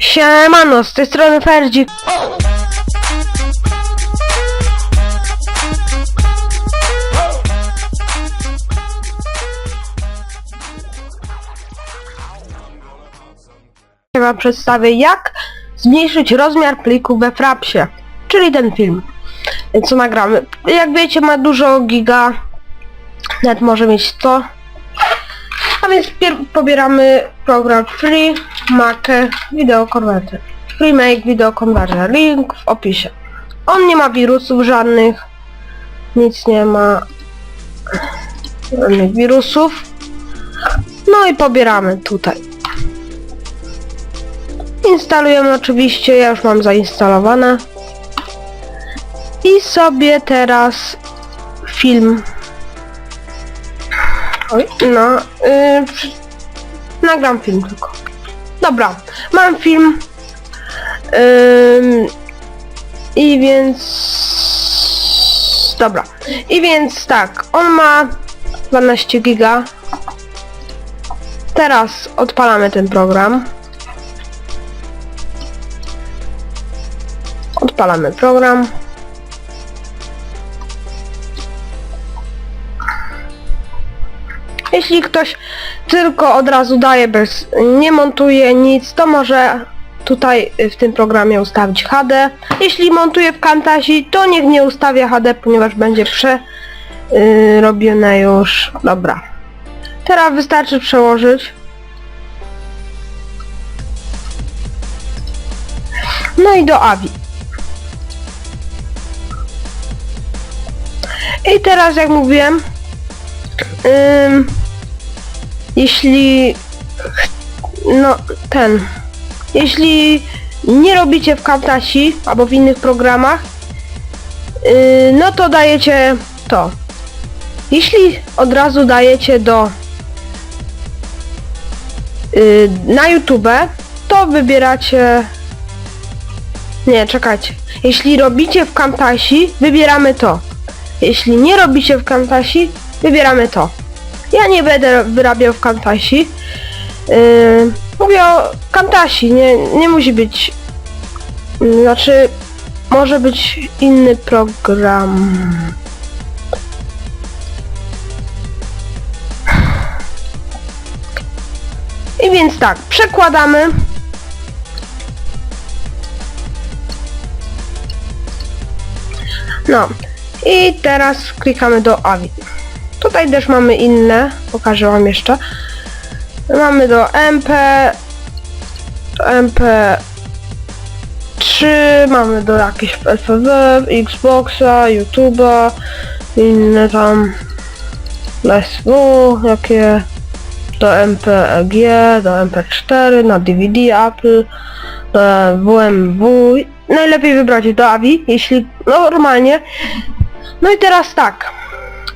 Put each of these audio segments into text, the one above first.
Siemano, z tej strony Ferdzik. Wam przedstawię jak zmniejszyć rozmiar pliku we Frapsie, czyli ten film, co nagramy. Jak wiecie ma dużo giga, net może mieć 100, a więc pobieramy program Free Make Video Converter. Free Make Video Converter. Link w opisie. On nie ma wirusów żadnych. Nic nie ma. Żadnych wirusów. No i pobieramy tutaj. Instalujemy oczywiście, ja już mam zainstalowane. I sobie teraz film Oj, no, yy, nagram film tylko. Dobra, mam film. Ym, I więc... Dobra. I więc tak, on ma 12 giga. Teraz odpalamy ten program. Odpalamy program. Jeśli ktoś tylko od razu daje bez, nie montuje nic, to może tutaj y, w tym programie ustawić HD. Jeśli montuje w Camtasie, to niech nie ustawia HD, ponieważ będzie przerobione już. Dobra. Teraz wystarczy przełożyć. No i do AVI. I teraz jak mówiłem, jeśli no ten. Jeśli nie robicie w Camtasie albo w innych programach yy, no to dajecie to. Jeśli od razu dajecie do yy, na YouTube to wybieracie nie czekajcie. Jeśli robicie w Camtasie wybieramy to. Jeśli nie robicie w Camtasie wybieramy to. Ja nie będę wyrabiał w Camtasie. Yy, mówię o Camtasie, nie, nie musi być... yy, Znaczy, może być inny program. I więc tak, przekładamy. No. I teraz klikamy do AVI. Tutaj też mamy inne, pokażę wam jeszcze. Mamy do MP, do MP3, mamy do jakichś FW, Xboxa, YouTube'a, inne tam SW, jakie do MPEG, do MP4, na DVD Apple, do WMW. Najlepiej wybrać do AVI, jeśli normalnie. No i teraz tak.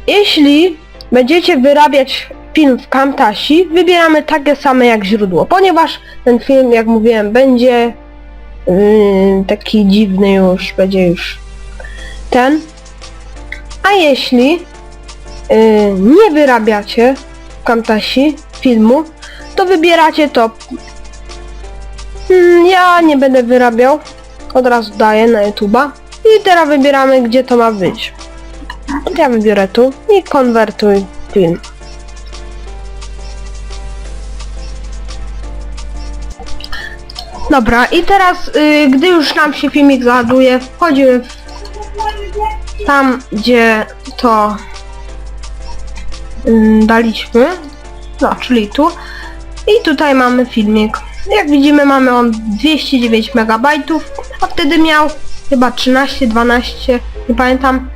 Jeśli będziecie wyrabiać film w Camtasie, wybieramy takie same jak źródło, ponieważ ten film, jak mówiłem, będzie yy, taki dziwny już, będzie już ten. A jeśli yy, nie wyrabiacie w Camtasie filmu, to wybieracie to. Mm, ja nie będę wyrabiał, od razu daję na YouTube'a. I teraz wybieramy, gdzie to ma być. Ja wybiorę tu i konwertuj film. Dobra, i teraz, y, gdy już nam się filmik załaduje, wchodzimy w tam, gdzie to ym, daliśmy, no, czyli tu. I tutaj mamy filmik. Jak widzimy, mamy on 209 MB, a wtedy miał chyba 13, 12, nie pamiętam,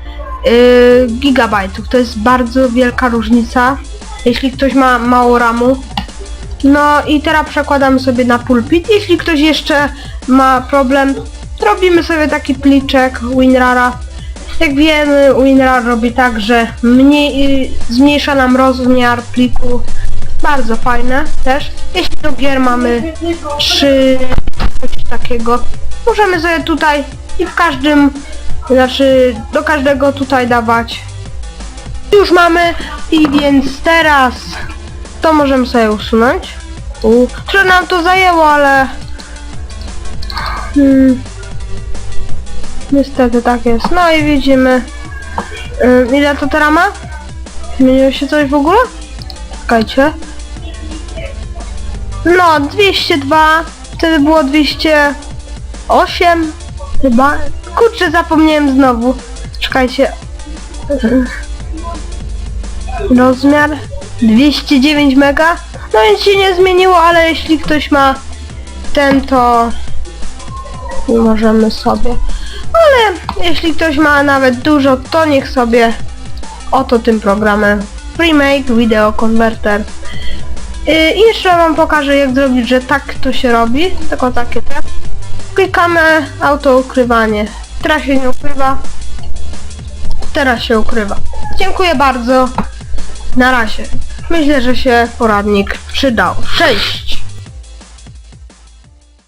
gigabajtów. To jest bardzo wielka różnica, jeśli ktoś ma mało ramu. No i teraz przekładamy sobie na pulpit. Jeśli ktoś jeszcze ma problem, robimy sobie taki pliczek WinRara. Jak wiemy, WinRAR robi tak, że mniej, zmniejsza nam rozmiar pliku. Bardzo fajne też. Jeśli do gier mamy trzy coś takiego, możemy sobie tutaj i w każdym znaczy do każdego tutaj dawać. Już mamy i więc teraz to możemy sobie usunąć. U, trochę nam to zajęło, ale Hmm. Niestety tak jest. No i widzimy. Ym, ile to teraz ma? Zmieniło się coś w ogóle? Czekajcie. No, 202. Wtedy było 208. Chyba. Kurczę, zapomniałem znowu. Czekajcie. Rozmiar 209 mega. No nic się nie zmieniło, ale jeśli ktoś ma ten, to możemy sobie. Ale jeśli ktoś ma nawet dużo, to niech sobie oto tym programem Remake Video Converter. I jeszcze wam pokażę jak zrobić, że tak to się robi. Tylko takie te. Klikamy auto ukrywanie. Teraz się nie ukrywa. Teraz się ukrywa. Dziękuję bardzo. Na razie. Myślę, że się poradnik przydał. Cześć!